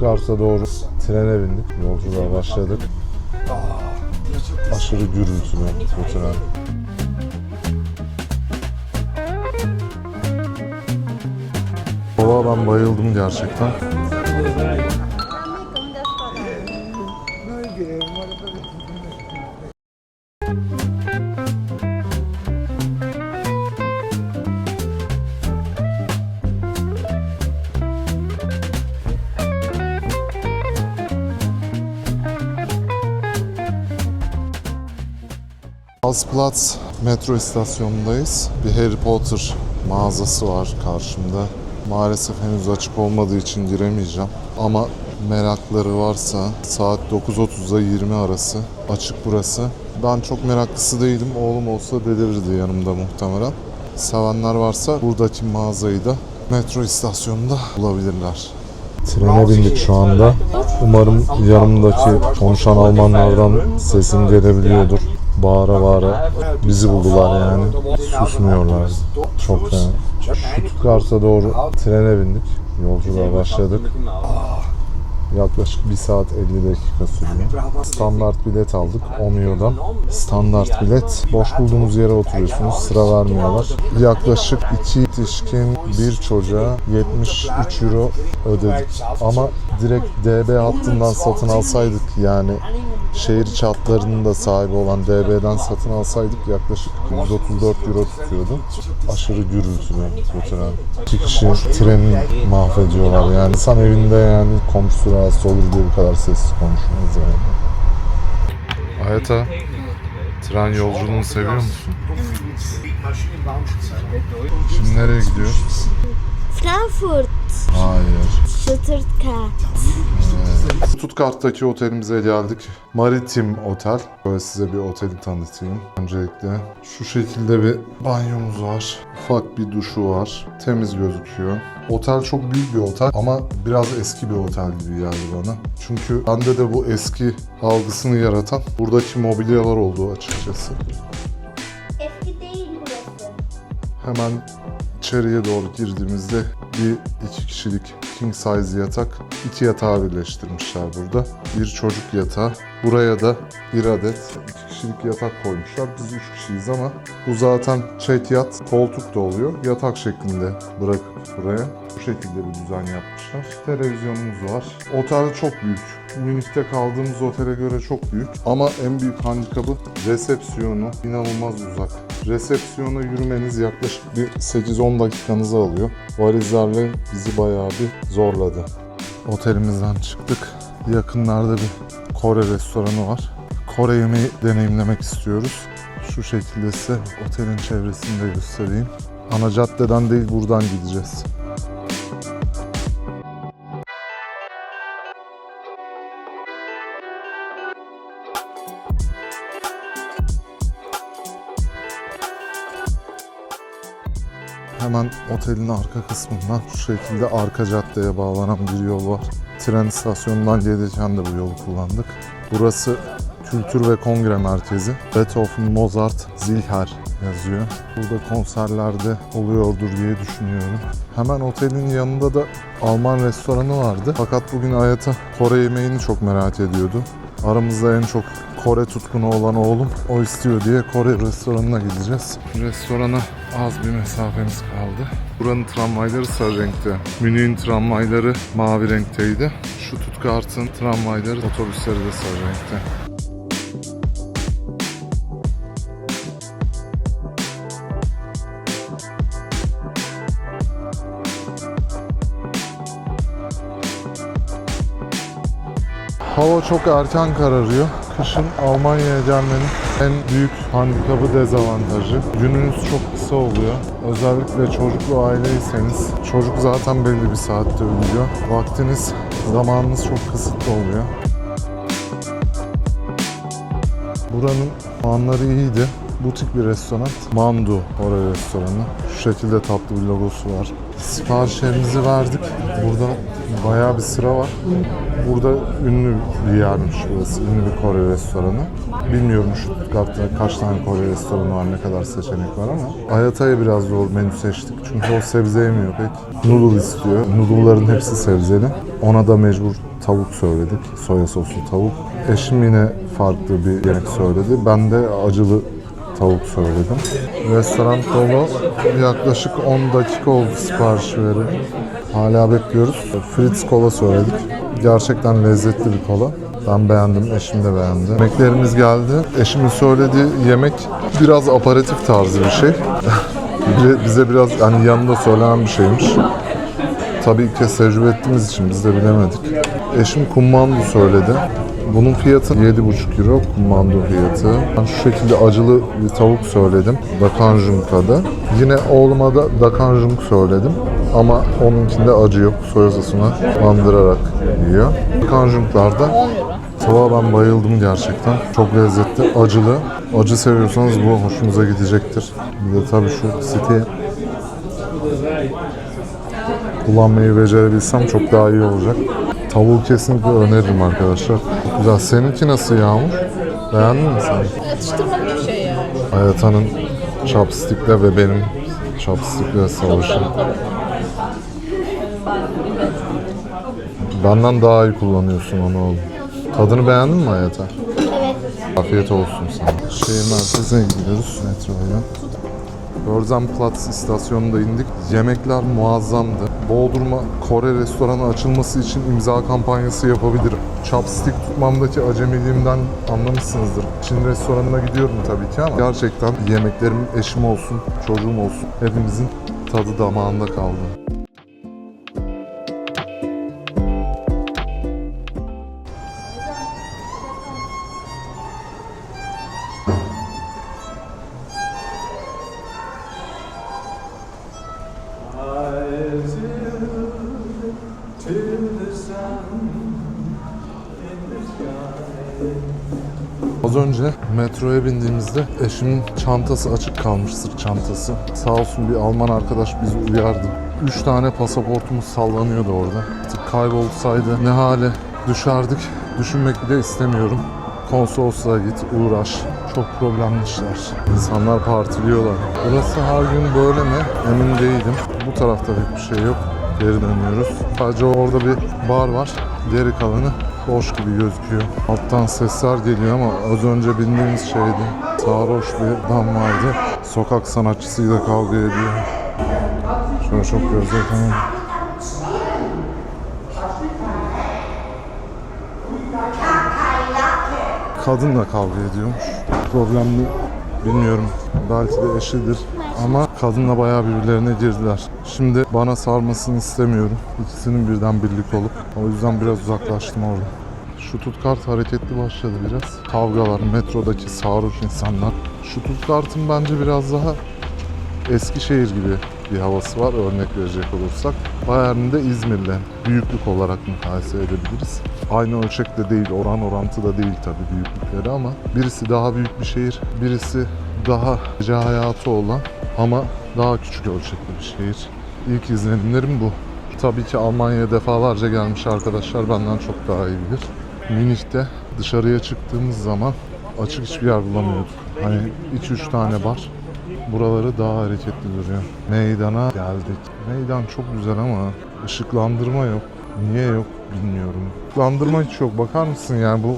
Kars'a doğru trene bindik. Yolculuğa başladık. Aşırı gürültülü bu tren. Valla ben bayıldım gerçekten. Alsplatz metro istasyonundayız. Bir Harry Potter mağazası var karşımda. Maalesef henüz açık olmadığı için giremeyeceğim. Ama merakları varsa saat 9.30'da 20 arası açık burası. Ben çok meraklısı değilim. Oğlum olsa delirirdi yanımda muhtemelen. Sevenler varsa buradaki mağazayı da metro istasyonunda bulabilirler. Trene bindik şu anda. Umarım yanımdaki konuşan Almanlardan sesim gelebiliyordur. Bağıra bağıra bizi buldular yani. Susmuyorlar. Çok fena. Stuttgart'a doğru trene bindik. Yolculuğa başladık. Yaklaşık 1 saat 50 dakika sürüyor. Standart bilet aldık Omio'dan. Standart bilet. Boş bulduğunuz yere oturuyorsunuz. Sıra vermiyorlar. Yaklaşık 2 yetişkin bir çocuğa 73 euro ödedik. Ama direkt DB hattından satın alsaydık yani şehir içi hatlarının da sahibi olan DB'den satın alsaydık yaklaşık 134 euro tutuyordu. Aşırı gürültülü bu tren. İki kişi treni mahvediyorlar yani. İnsan evinde yani komşusu rahatsız olur diye bu kadar sessiz konuşmaz yani. Hayata, tren yolculuğunu seviyor musun? Şimdi nereye gidiyoruz? Frankfurt, Hayır. Stuttgart. Stuttgart'taki otelimize geldik. Maritim Otel. Böyle size bir oteli tanıtayım. Öncelikle şu şekilde bir banyomuz var. Ufak bir duşu var. Temiz gözüküyor. Otel çok büyük bir otel ama biraz eski bir otel gibi geldi bana. Çünkü bende de bu eski algısını yaratan buradaki mobilyalar olduğu açıkçası. Eski değil burası. Hemen içeriye doğru girdiğimizde bir iki kişilik king size yatak, iki yatağı birleştirmişler burada. Bir çocuk yatağı. Buraya da bir adet iki kişilik yatak koymuşlar. Biz üç kişiyiz ama bu zaten çek yat, koltuk da oluyor. Yatak şeklinde bırakıp buraya. Bu şekilde bir düzen yapmışlar. Televizyonumuz var. Otel çok büyük. Münih'te kaldığımız otele göre çok büyük. Ama en büyük handikapı resepsiyonu inanılmaz uzak. Resepsiyona yürümeniz yaklaşık bir 8-10 dakikanızı alıyor. Valizlerle bizi bayağı bir zorladı. Otelimizden çıktık. Yakınlarda bir Kore restoranı var. Kore yemeği deneyimlemek istiyoruz. Şu şekilde size otelin çevresini de göstereyim. Ana caddeden değil buradan gideceğiz. Hemen otelin arka kısmından şu şekilde arka caddeye bağlanan bir yol var. Tren istasyonundan gelirken de bu yolu kullandık. Burası Kültür ve Kongre Merkezi. Beethoven, Mozart, Zilher yazıyor. Burada konserlerde oluyordur diye düşünüyorum. Hemen otelin yanında da Alman restoranı vardı. Fakat bugün Hayata Kore yemeğini çok merak ediyordu. Aramızda en çok Kore tutkunu olan oğlum o istiyor diye Kore restoranına gideceğiz. Restorana az bir mesafemiz kaldı. Buranın tramvayları sarı renkte. Münih'in tramvayları mavi renkteydi. Şu Stuttgart'ın tramvayları, otobüsleri de sarı renkte. Hava çok erken kararıyor. Kışın Almanya'ya gelmenin en büyük handikapı dezavantajı. Gününüz çok kısa oluyor. Özellikle çocuklu aileyseniz çocuk zaten belli bir saatte uyuyor. Vaktiniz, zamanınız çok kısıtlı oluyor. Buranın puanları iyiydi. Butik bir restoran. Mandu Kore restoranı. Şu şekilde tatlı bir logosu var. Siparişlerimizi verdik. Burada bayağı bir sıra var. Burada ünlü bir yermiş burası. Ünlü bir Kore restoranı. Bilmiyorum şu kaç tane Kore restoranı var, ne kadar seçenek var ama Ayata'ya biraz zor menü seçtik. Çünkü o sebze yemiyor pek. Noodle istiyor. Noodle'ların hepsi sebzeli. Ona da mecbur tavuk söyledik. Soya soslu tavuk. Eşim yine farklı bir yemek söyledi. Ben de acılı tavuk söyledim. Restoran dolu. Yaklaşık 10 dakika oldu sipariş veri. Hala bekliyoruz. Fritz kola söyledik. Gerçekten lezzetli bir kola. Ben beğendim, eşim de beğendi. Yemeklerimiz geldi. Eşimin söylediği yemek biraz aparatif tarzı bir şey. Bize- biraz yani yanında söylenen bir şeymiş. Tabii ilk kez tecrübe ettiğimiz için biz de bilemedik. Eşim kummandu söyledi. Bunun fiyatı 7,5 euro kummandu fiyatı. Ben şu şekilde acılı bir tavuk söyledim. Dakanjunka'da. Yine oğluma da dakanjunk söyledim. Ama onunkinde acı yok. Soya sosuna bandırarak yiyor. Dakanjunklarda 10 euro. Tava ben bayıldım gerçekten. Çok lezzetli, acılı. Acı seviyorsanız bu hoşunuza gidecektir. Bir de tabii şu siteyi kullanmayı becerebilsem çok daha iyi olacak. Tavuğu kesinlikle öneririm arkadaşlar. Çok güzel. Seninki nasıl Yağmur? Beğendin mi sen? Atıştırmalık bir şey yani. Hayata'nın chopstick'le ve benim chopstick'le savaşı. Benden daha iyi kullanıyorsun onu oğlum. Tadını beğendin mi Hayata? Evet. Afiyet olsun sana. Şehir merkezine gidiyoruz metroyla. Börzenplatz istasyonunda indik. Yemekler muazzamdı. Bodrum'a Kore restoranı açılması için imza kampanyası yapabilirim. Chopstick tutmamdaki acemiliğimden anlamışsınızdır. Çin restoranına gidiyorum tabii ki ama gerçekten yemeklerim eşim olsun, çocuğum olsun. Hepimizin tadı damağında kaldı. Az önce metroya bindiğimizde eşimin çantası açık kalmış, sırt çantası. Sağ olsun bir Alman arkadaş bizi uyardı. Üç tane pasaportumuz sallanıyordu orada. Artık kaybolsaydı ne hale düşerdik düşünmek bile istemiyorum. Konsolosluğa git, uğraş. Çok problemli işler. İnsanlar partiliyorlar. Burası her gün böyle mi? Emin değilim. Bu tarafta pek bir şey yok. Geri dönüyoruz. Sadece orada bir bar var. Geri kalanı boş gibi gözüküyor. Alttan sesler geliyor ama az önce bindiğimiz şeydi. Sarhoş bir adam vardı. Sokak sanatçısıyla kavga ediyor. Şöyle çok gözle tamam. Kadınla kavga ediyormuş. Problemli bilmiyorum. Belki de eşidir. Ama kadınla bayağı birbirlerine girdiler. Şimdi bana sarmasını istemiyorum. İkisinin birden birlik olup. O yüzden biraz uzaklaştım orada. Şu tutkart hareketli başladı biraz. Kavgalar, metrodaki sarhoş insanlar. Şu tutkartın bence biraz daha Eskişehir gibi bir havası var örnek verecek olursak. Bayern'i de İzmir'le büyüklük olarak mukayese edebiliriz. Aynı ölçekte değil, oran orantıda değil tabii büyüklükleri ama birisi daha büyük bir şehir, birisi daha gece hayatı olan ama daha küçük ölçekli bir şehir. İlk izlenimlerim bu. Tabii ki Almanya'ya defalarca gelmiş arkadaşlar benden çok daha iyi bilir. Münih'te dışarıya çıktığımız zaman açık hiçbir yer bulamıyorduk. Hani 2-3 tane bar Buraları daha hareketli duruyor. Meydana geldik. Meydan çok güzel ama ışıklandırma yok. Niye yok bilmiyorum. Işıklandırma hiç yok. Bakar mısın yani bu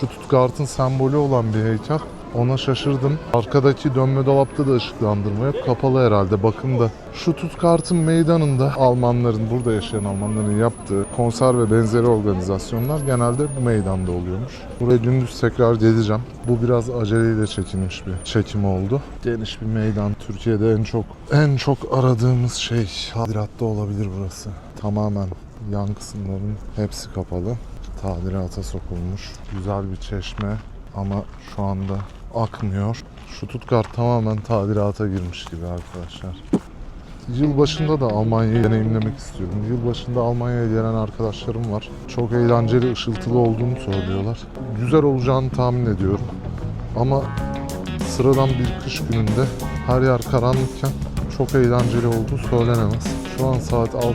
şu Stuttgart'ın sembolü olan bir heykel. Ona şaşırdım. Arkadaki dönme dolapta da ışıklandırma yok. Kapalı herhalde bakımda. Şu Stuttgart'ın meydanında Almanların, burada yaşayan Almanların yaptığı konser ve benzeri organizasyonlar genelde bu meydanda oluyormuş. Buraya gündüz tekrar geleceğim. Bu biraz aceleyle çekilmiş bir çekim oldu. Geniş bir meydan. Türkiye'de en çok en çok aradığımız şey tadilatta olabilir burası. Tamamen yan kısımların hepsi kapalı. Tadilata sokulmuş. Güzel bir çeşme ama şu anda akmıyor. Şu Stuttgart tamamen tadilata girmiş gibi arkadaşlar. Yılbaşında da Almanya'yı deneyimlemek istiyorum. Yılbaşında Almanya'ya gelen arkadaşlarım var. Çok eğlenceli, ışıltılı olduğunu söylüyorlar. Güzel olacağını tahmin ediyorum. Ama sıradan bir kış gününde her yer karanlıkken çok eğlenceli olduğu söylenemez. Şu an saat 6.45.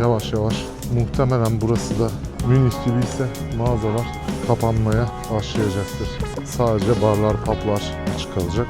Yavaş yavaş muhtemelen burası da Münih gibi ise mağazalar kapanmaya başlayacaktır. Sadece barlar, publar açık kalacak.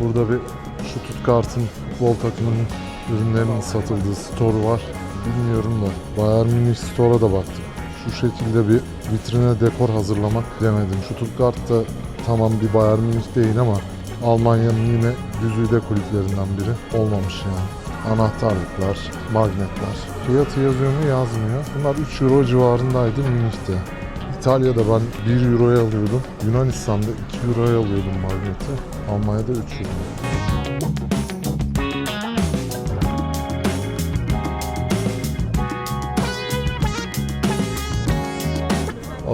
Burada bir şu tutkartın futbol takımının ürünlerinin satıldığı store var. Bilmiyorum da Bayern Münih Store'a da baktım. Şu şekilde bir vitrine dekor hazırlamak demedim. Şu Stuttgart da tamam bir Bayern Münih değil ama Almanya'nın yine güzide kulüplerinden biri olmamış yani. Anahtarlıklar, magnetler. Fiyatı yazıyor mu yazmıyor. Bunlar 3 euro civarındaydı Münih'te. İtalya'da ben 1 euroya alıyordum. Yunanistan'da 2 euroya alıyordum magneti. Almanya'da 3 euro.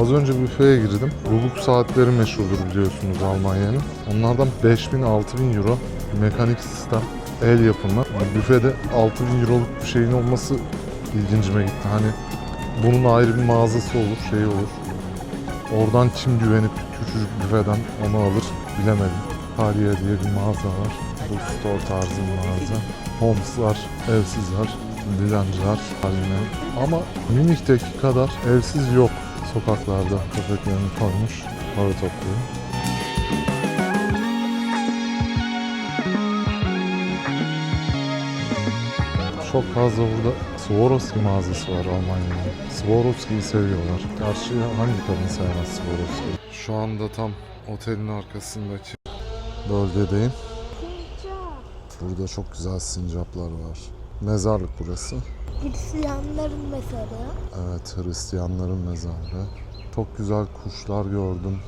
Az önce büfeye girdim. Rubuk saatleri meşhurdur biliyorsunuz Almanya'nın. Onlardan 5000-6000 euro mekanik sistem, el yapımı. Büfede 6000 euroluk bir şeyin olması ilgincime gitti. Hani bunun ayrı bir mağazası olur, şey olur. Oradan kim güvenip küçücük büfeden onu alır bilemedim. Haliye diye bir mağaza var. Bu store tarzı bir mağaza. Homes'lar, evsizler, dilenciler haline. Ama Münih'teki kadar evsiz yok sokaklarda köpeklerini koymuş, para topluyor. Çok fazla burada Swarovski mağazası var Almanya'da. Swarovski'yi seviyorlar. Gerçi hangi kadın sevmez Swarovski? Şu anda tam otelin arkasındaki bölgedeyim. Burada çok güzel sincaplar var. Mezarlık burası. Hristiyanların mezarı. Evet, Hristiyanların mezarı. Çok güzel kuşlar gördüm.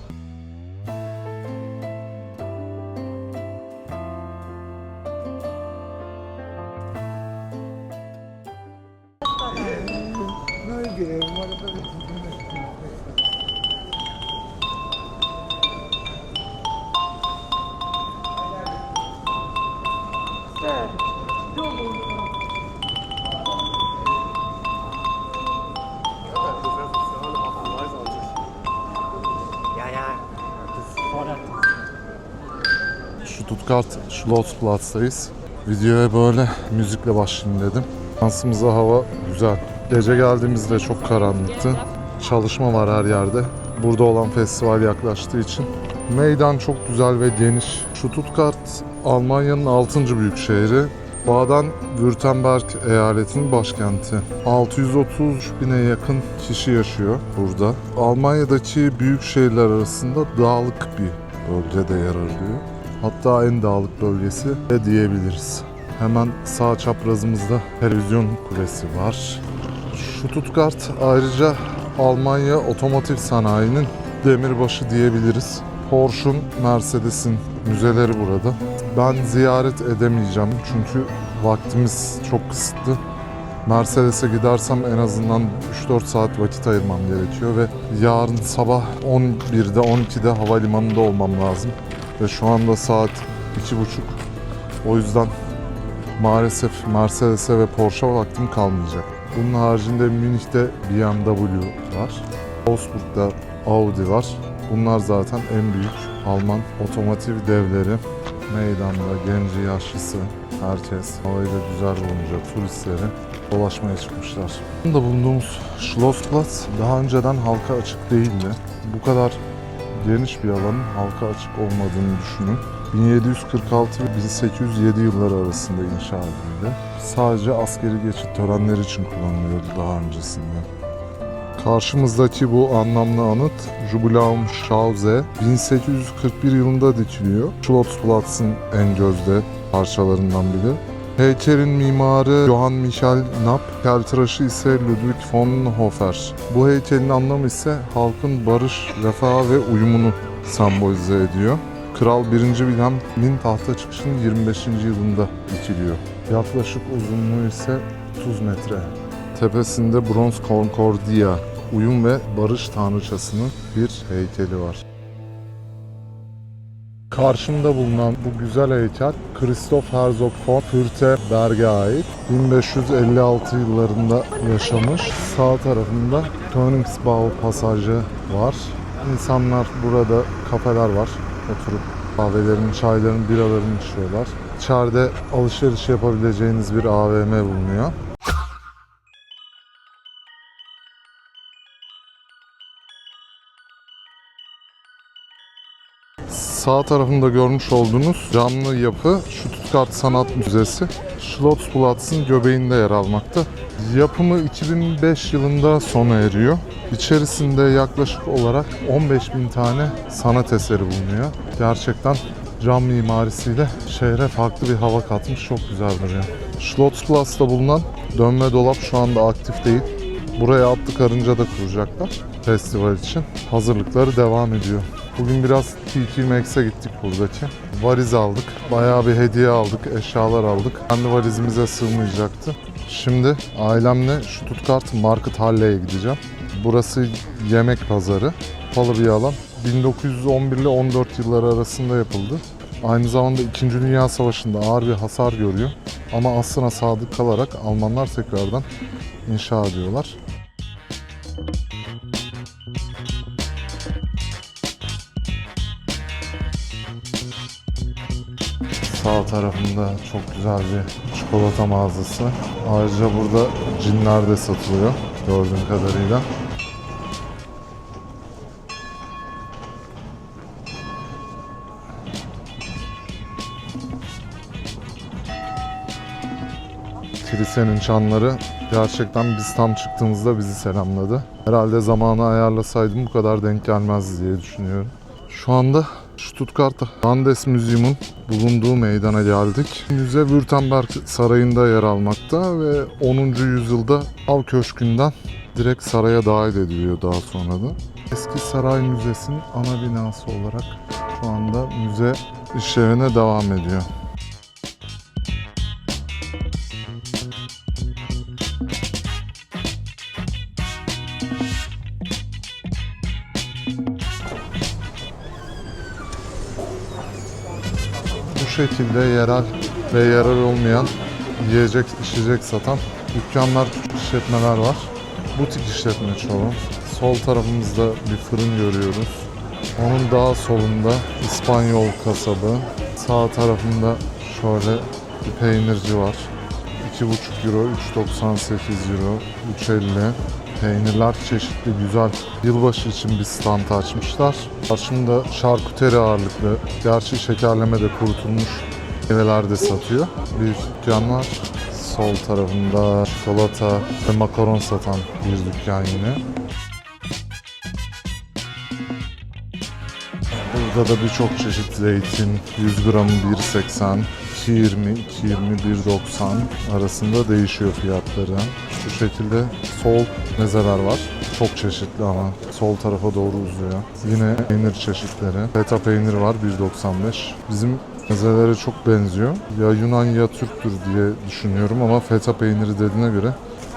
Stuttgart Schlossplatz'tayız. Videoya böyle müzikle başlayayım dedim. Şansımıza hava güzel. Gece geldiğimizde çok karanlıktı. Çalışma var her yerde. Burada olan festival yaklaştığı için. Meydan çok güzel ve geniş. Stuttgart Almanya'nın 6. büyük şehri. Baden-Württemberg eyaletinin başkenti. 630 bine yakın kişi yaşıyor burada. Almanya'daki büyük şehirler arasında dağlık bir bölgede yer alıyor. Hatta en dağlık bölgesi de diyebiliriz. Hemen sağ çaprazımızda televizyon kulesi var. Stuttgart ayrıca Almanya otomotiv sanayinin demirbaşı diyebiliriz. Porsche'un, Mercedes'in müzeleri burada. Ben ziyaret edemeyeceğim çünkü vaktimiz çok kısıtlı. Mercedes'e gidersem en azından 3-4 saat vakit ayırmam gerekiyor ve yarın sabah 11'de 12'de havalimanında olmam lazım. Ve şu anda saat 2.30. O yüzden maalesef Mercedes'e ve Porsche vaktim kalmayacak. Bunun haricinde Münih'te BMW var. Wolfsburg'da Audi var. Bunlar zaten en büyük Alman otomotiv devleri. Meydanda genci, yaşlısı, herkes havayla güzel bulunca turistleri dolaşmaya çıkmışlar. Burada bulunduğumuz Schlossplatz daha önceden halka açık değildi. Bu kadar geniş bir alanın halka açık olmadığını düşünün. 1746 ve 1807 yılları arasında inşa edildi. Sadece askeri geçit törenleri için kullanılıyordu daha öncesinde. Karşımızdaki bu anlamlı anıt Jubiläumschause 1841 yılında dikiliyor. Schlossplatz'ın en gözde parçalarından biri. Heykelin mimarı Johann Michael Knapp, heykeltıraşı ise Ludwig von Hofer. Bu heykelin anlamı ise halkın barış, refah ve uyumunu sembolize ediyor. Kral 1. Wilhelm'in tahta çıkışının 25. yılında dikiliyor. Yaklaşık uzunluğu ise 30 metre. Tepesinde bronz Concordia, uyum ve barış tanrıçasının bir heykeli var. Karşımda bulunan bu güzel heykel Christoph Herzog von Fürstenberg'e ait. 1556 yıllarında yaşamış. Sağ tarafında Königsbau pasajı var. İnsanlar burada kafeler var. Oturup kahvelerini, çaylarını, biralarını içiyorlar. İçeride alışveriş yapabileceğiniz bir AVM bulunuyor. Sağ tarafında görmüş olduğunuz canlı yapı Stuttgart Sanat Müzesi. Schlossplatz'ın göbeğinde yer almakta. Yapımı 2005 yılında sona eriyor. İçerisinde yaklaşık olarak 15 bin tane sanat eseri bulunuyor. Gerçekten cam mimarisiyle şehre farklı bir hava katmış. Çok güzel duruyor. Schlossplatz'ta bulunan dönme dolap şu anda aktif değil. Buraya atlı karınca da kuracaklar festival için. Hazırlıkları devam ediyor. Bugün biraz TK Maxx'e gittik buradaki. Valiz aldık. Bayağı bir hediye aldık, eşyalar aldık. Kendi valizimize sığmayacaktı. Şimdi ailemle Stuttgart Market Halle'ye gideceğim. Burası yemek pazarı. Pahalı bir alan. 1911 ile 14 yılları arasında yapıldı. Aynı zamanda 2. Dünya Savaşı'nda ağır bir hasar görüyor. Ama aslına sadık kalarak Almanlar tekrardan inşa ediyorlar. Sağ tarafında çok güzel bir çikolata mağazası. Ayrıca burada cinler de satılıyor gördüğüm kadarıyla. Kilisenin çanları gerçekten biz tam çıktığımızda bizi selamladı. Herhalde zamanı ayarlasaydım bu kadar denk gelmezdi diye düşünüyorum. Şu anda Stuttgart Landesmuseum'un bulunduğu meydana geldik. Müze Württemberg Sarayı'nda yer almakta ve 10. yüzyılda Av Köşkü'nden direkt saraya dahil ediliyor daha sonra da. Eski Saray Müzesi'nin ana binası olarak şu anda müze işlevine devam ediyor. Şekilde yerel ve yerel olmayan yiyecek, içecek satan dükkanlar, işletmeler var. Butik işletme çoğu. Sol tarafımızda bir fırın görüyoruz. Onun daha solunda İspanyol kasabı. Sağ tarafında şöyle bir peynirci var. 2,5 euro, 3,98 euro, 3,50 Peynirler çeşitli güzel. Yılbaşı için bir stand açmışlar. Karşımda şarküteri ağırlıklı. Gerçi şekerleme de kurutulmuş meyveler de satıyor. Bir dükkan var. Sol tarafında çikolata ve makaron satan bir dükkan yine. Burada da birçok çeşit zeytin. 100 gramı 1.80, 2.20, 2.20, 1.90 arasında değişiyor fiyatları. Şu şekilde sol mezeler var. Çok çeşitli ama sol tarafa doğru uzuyor. Yine peynir çeşitleri. Feta peynir var 1.95. Bizim mezelere çok benziyor. Ya Yunan ya Türktür diye düşünüyorum ama feta peyniri dediğine göre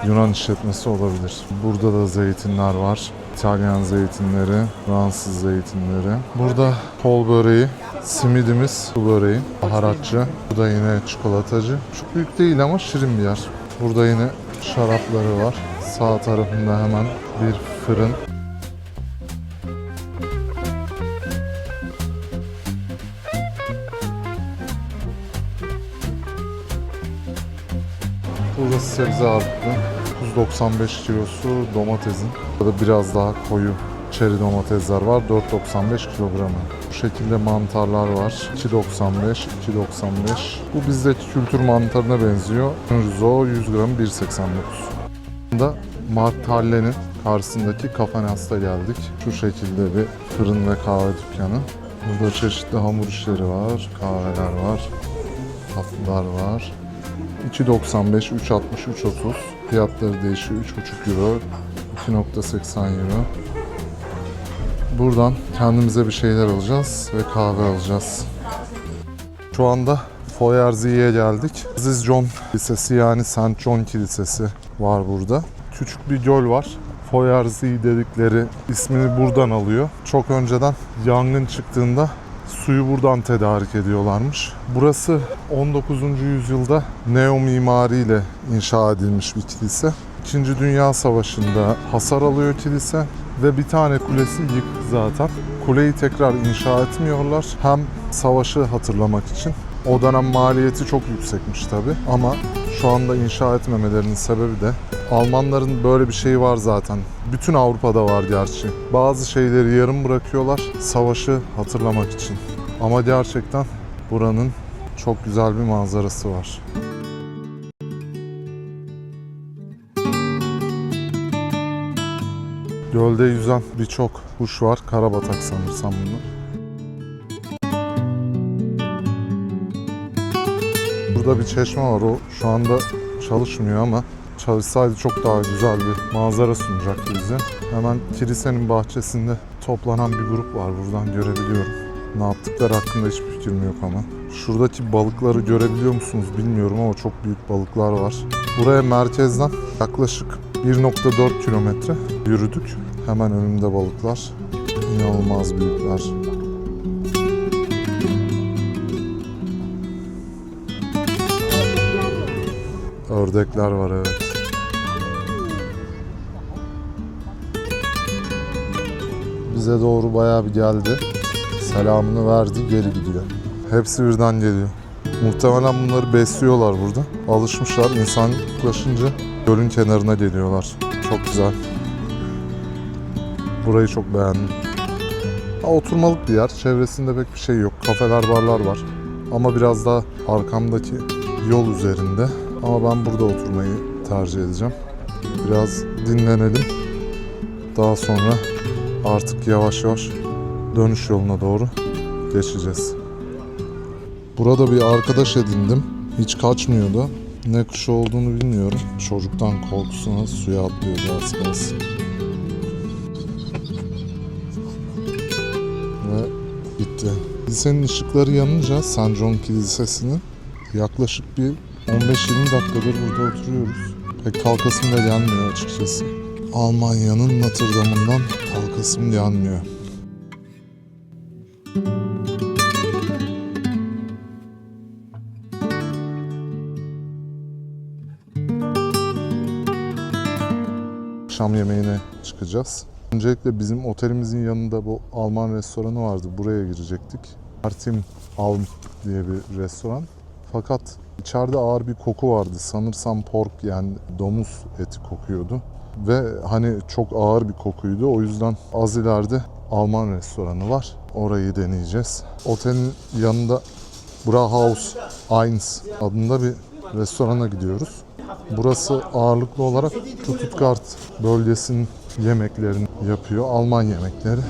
Yunan işletmesi olabilir. Burada da zeytinler var. İtalyan zeytinleri, Fransız zeytinleri. Burada kol böreği, simidimiz, su böreği, baharatçı. Bu da yine çikolatacı. Çok büyük değil ama şirin bir yer. Burada yine şarapları var. Sağ tarafında hemen bir fırın. Burası sebze ağırlıklı. 995 kilosu domatesin. Burada biraz daha koyu çeri domatesler var. 4.95 kilogramı. Şekilde mantarlar var. 2.95, 2.95. Bu bizdeki kültür mantarına benziyor. Rizo 100 gramı 1.89. Da Mart Halle'nin karşısındaki Kafanas'ta geldik. Şu şekilde bir fırın ve kahve dükkanı. Burada çeşitli hamur işleri var, kahveler var, tatlılar var. 2.95, 3.60, 3.30 fiyatları değişiyor. 3.5 euro, 2.80 euro. Buradan kendimize bir şeyler alacağız ve kahve alacağız. Şu anda Foyerzi'ye geldik. Aziz John Kilisesi yani St. John Kilisesi var burada. Küçük bir göl var. Foyerzi dedikleri ismini buradan alıyor. Çok önceden yangın çıktığında suyu buradan tedarik ediyorlarmış. Burası 19. yüzyılda neo mimariyle inşa edilmiş bir kilise. İkinci Dünya Savaşı'nda hasar alıyor kilise ve bir tane kulesi yık zaten. Kuleyi tekrar inşa etmiyorlar. Hem savaşı hatırlamak için. O dönem maliyeti çok yüksekmiş tabi ama şu anda inşa etmemelerinin sebebi de Almanların böyle bir şeyi var zaten. Bütün Avrupa'da var gerçi. Bazı şeyleri yarım bırakıyorlar savaşı hatırlamak için. Ama gerçekten buranın çok güzel bir manzarası var. Gölde yüzen birçok kuş var. Karabatak sanırsam bunlar. Burada bir çeşme var. O şu anda çalışmıyor ama çalışsaydı çok daha güzel bir manzara sunacaktı bize. Hemen kilisenin bahçesinde toplanan bir grup var. Buradan görebiliyorum. Ne yaptıkları hakkında hiçbir fikrim yok ama. Şuradaki balıkları görebiliyor musunuz bilmiyorum ama çok büyük balıklar var. Buraya merkezden yaklaşık 1.4 kilometre yürüdük. Hemen önümde balıklar. İnanılmaz büyükler. Ördekler var evet. Bize doğru bayağı bir geldi. Selamını verdi, geri gidiyor. Hepsi birden geliyor. Muhtemelen bunları besliyorlar burada. Alışmışlar. İnsan yaklaşınca gölün kenarına geliyorlar. Çok güzel. Burayı çok beğendim. Ha, oturmalık bir yer. Çevresinde pek bir şey yok. Kafeler, barlar var. Ama biraz daha arkamdaki yol üzerinde. Ama ben burada oturmayı tercih edeceğim. Biraz dinlenelim. Daha sonra artık yavaş yavaş dönüş yoluna doğru geçeceğiz. Burada bir arkadaş edindim. Hiç kaçmıyordu. Ne kuşu olduğunu bilmiyorum. Çocuktan korkusuna suya atlıyordu az kalsın. Ve bitti. Kilisenin ışıkları yanınca San John Kilisesi'nin yaklaşık bir 15-20 dakikadır burada oturuyoruz. Pek kalkasım da gelmiyor açıkçası. Almanya'nın Notre Dame'ından kalkasım gelmiyor. Akşam yemeğine çıkacağız. Öncelikle bizim otelimizin yanında bu Alman restoranı vardı. Buraya girecektik. Artim Alm diye bir restoran. Fakat içeride ağır bir koku vardı. Sanırsam pork yani domuz eti kokuyordu. Ve hani çok ağır bir kokuydu. O yüzden az ileride Alman restoranı var. Orayı deneyeceğiz. Otelin yanında Brauhaus 1 adında bir restorana gidiyoruz. Burası ağırlıklı olarak Stuttgart bölgesinin yemeklerini yapıyor. Alman yemekleri.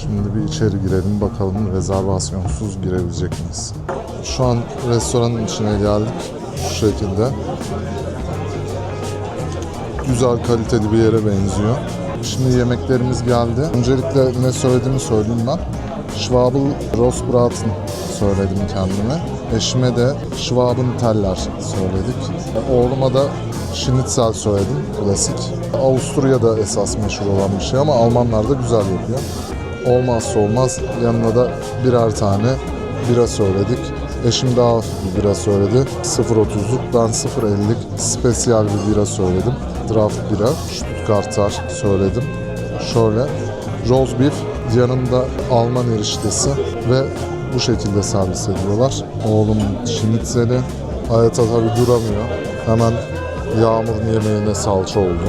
Şimdi bir içeri girelim bakalım rezervasyonsuz girebilecek miyiz? Şu an restoranın içine geldik. Şu şekilde. Güzel kaliteli bir yere benziyor. Şimdi yemeklerimiz geldi. Öncelikle ne söylediğimi söyleyeyim ben. Schwabel Rostbraten söyledim kendime. Eşime de Schwaben Teller söyledik. Oğluma da Schnitzel söyledim, klasik. Avusturya'da esas meşhur olan bir şey ama Almanlar da güzel yapıyor. Olmazsa olmaz yanına da birer tane bira söyledik. Eşim daha bir bira söyledi. 0.30'luk, ben 0.50'lik spesiyel bir bira söyledim. Draft bira, Stuttgarter söyledim. Şöyle, roast beef, yanında Alman eriştesi ve bu şekilde servis ediyorlar. Oğlum şinitzeli, hayata tabi duramıyor. Hemen yağmurun yemeğine salça oldu.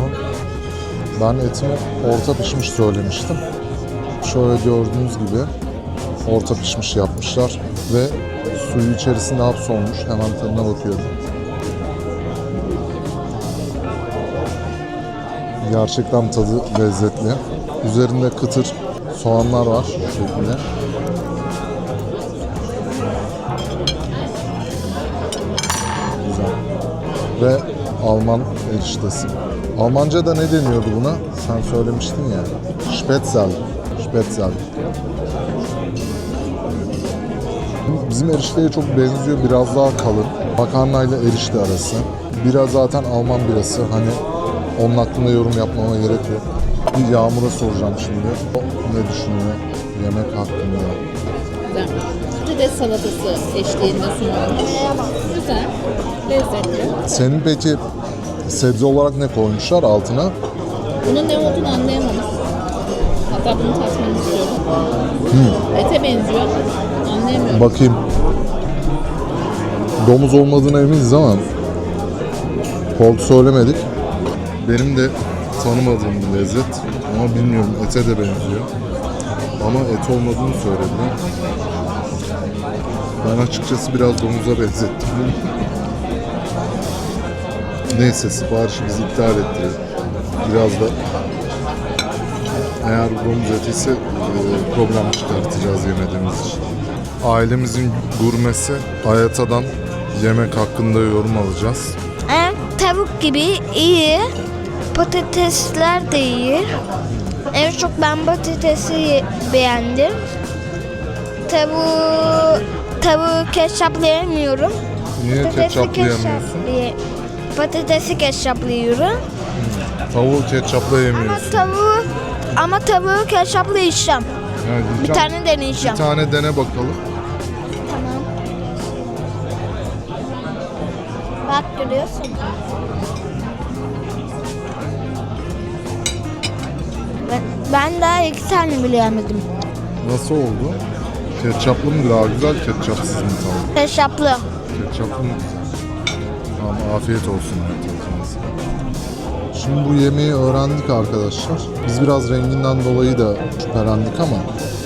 Ben etimi orta pişmiş söylemiştim. Şöyle gördüğünüz gibi orta pişmiş yapmışlar ve suyu içerisinde hapsolmuş. Hemen tadına bakıyorum. Gerçekten tadı lezzetli. Üzerinde kıtır soğanlar var şu şekilde. Güzel. Ve Alman eriştesi. Almanca'da ne deniyordu buna? Sen söylemiştin ya. Spätzle. Spätzle. Bizim erişteye çok benziyor. Biraz daha kalın. Makarnayla erişte arası. Bira zaten Alman birası. Hani onun hakkında yorum yapmama gerek yok. Yağmur'a soracağım şimdi. O ne düşünüyor yemek hakkında? Güzel. Patates salatası eşliğinde sunulmuş. Güzel. Lezzetli. Senin peki sebze olarak ne koymuşlar altına? Bunun ne olduğunu anlayamadım. Hatta bunu tatmanı istiyorum. Ete benziyor. Anlayamıyorum. Bakayım. Domuz olmadığına eminiz ama pork söylemedik. Benim de tanımadığım bir lezzet. Ama bilmiyorum ete de benziyor. Ama et olmadığını söylediler. Ben açıkçası biraz domuza benzettim. Neyse siparişi biz iptal ettirelim. Biraz da eğer domuz eti ise e, problem çıkartacağız yemediğimiz için. Ailemizin gurmesi Ayata'dan yemek hakkında yorum alacağız. Ee, tavuk gibi iyi. Patatesler de iyi. En çok ben patatesi beğendim. Tavuğu, tavuğu ketçaplayamıyorum. Niye ketçaplayamıyorsun? ketçaplay- Patatesi ketçaplıyorum. Tavuğu ketçapla Ama yemiyorsun. tavuğu ama tavuğu ketçaplayacağım. Yani Bir diyeceğim, tane deneyeceğim. bir tane dene bakalım. Tamam. Bak görüyorsun. Ben, daha iki tane bile yemedim. Nasıl oldu? Ketçaplı mı daha güzel, ketçapsız mı tavuk? Ketçaplı. Ketçaplı mı? Tamam afiyet olsun. Şimdi bu yemeği öğrendik arkadaşlar. Biz biraz renginden dolayı da şüphelendik ama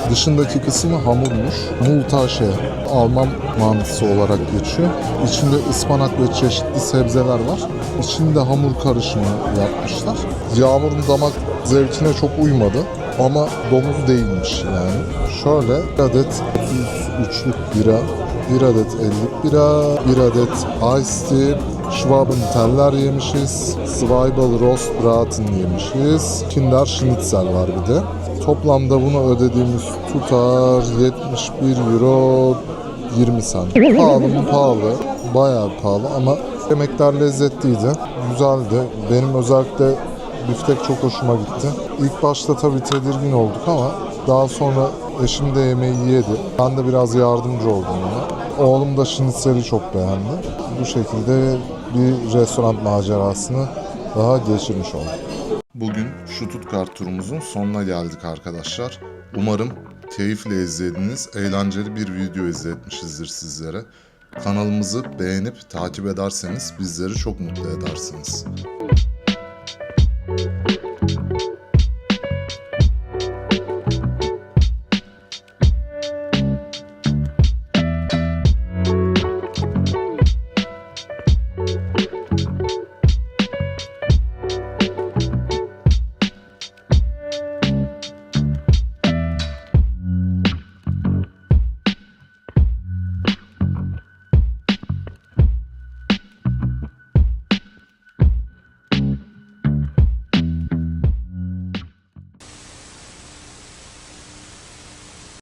dışındaki kısmı hamurmuş. Multaşe Alman mantısı olarak geçiyor. İçinde ıspanak ve çeşitli sebzeler var. İçinde hamur karışımı yapmışlar. Yağmur'un damak zevkine çok uymadı ama domuz değilmiş yani. Şöyle bir adet 33'lük bira, bir adet 50'lik bira, bir adet Ice Tea, Schwabenteller yemişiz, Zweibel Rost Braten yemişiz, Kinder Schnitzel var bir de. Toplamda bunu ödediğimiz tutar 71 euro 20 cent. Pahalı mı pahalı, bayağı pahalı ama yemekler lezzetliydi, güzeldi. Benim özellikle Biftek çok hoşuma gitti. İlk başta tabii tedirgin olduk ama daha sonra eşim de yemeği yedi. Ben de biraz yardımcı oldum ona. Oğlum da şnitzeli çok beğendi. Bu şekilde bir restoran macerasını daha geçirmiş olduk. Bugün Stuttgart turumuzun sonuna geldik arkadaşlar. Umarım keyifle izlediğiniz eğlenceli bir video izletmişizdir sizlere. Kanalımızı beğenip takip ederseniz bizleri çok mutlu edersiniz.